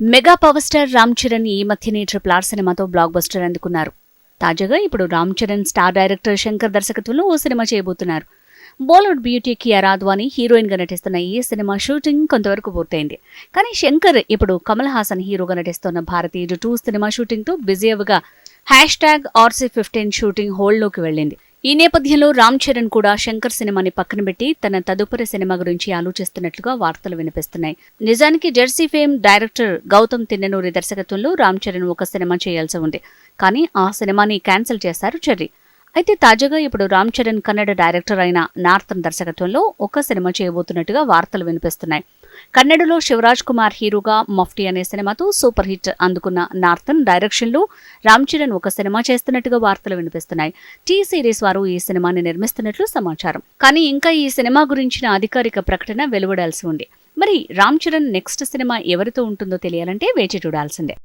Mega power star Ram Charan ఈ మధ్యనే triple R సినిమాతో బ్లాక్ బస్టర్ అందుకున్నారు. తాజాగా ఇప్పుడు రామ్ చరణ్ స్టార్ డైరెక్టర్ శంకర్ దర్శకత్వంలో ఓ సినిమా చేయబోతున్నారు. బాలీవుడ్ బ్యూటీ కియా రాధ్వాని హీరోయిన్గా నటిస్తున్న ఈ సినిమా షూటింగ్ కొంతవరకు పూర్తయింది. కానీ శంకర్ ఇప్పుడు కమల్ హాసన్ హీరోగా నటిస్తున్న భారతీయుడు టూ సినిమా షూటింగ్తో బిజీ అవగా hashtag RC fifteen shooting హోల్డ్లోకి వెళ్ళింది. ఈ నేపథ్యంలో రామ్ చరణ్ కూడా శంకర్ సినిమాని పక్కన పెట్టి తన తదుపరి సినిమా గురించి ఆలోచిస్తున్నట్లుగా వార్తలు వినిపిస్తున్నాయి. నిజానికి Jersey fame director Gowtam Tinnanuri దర్శకత్వంలో రామ్ చరణ్ ఒక సినిమా చేయాల్సి ఉంది. కానీ ఆ సినిమాని క్యాన్సిల్ చేశారు చెర్రీ. అయితే తాజాగా ఇప్పుడు రామ్ చరణ్ కన్నడ డైరెక్టర్ అయిన నార్థన్ దర్శకత్వంలో ఒక సినిమా చేయబోతున్నట్టుగా వార్తలు వినిపిస్తున్నాయి. కన్నడలో శివరాజ్ కుమార్ హీరోగా మఫ్టీ అనే సినిమాతో సూపర్ హిట్ అందుకున్న నార్థన్ డైరెక్షన్లో రామ్ చరణ్ ఒక సినిమా చేస్తున్నట్టుగా వార్తలు వినిపిస్తున్నాయి. టీ సిరీస్ వారు ఈ సినిమాని నిర్మిస్తున్నట్లు సమాచారం. కానీ ఇంకా ఈ సినిమా గురించిన అధికారిక ప్రకటన వెలువడాల్సి ఉంది. మరి రామ్ చరణ్ నెక్స్ట్ సినిమా ఎవరితో ఉంటుందో తెలియాలంటే వేచి చూడాల్సిందే.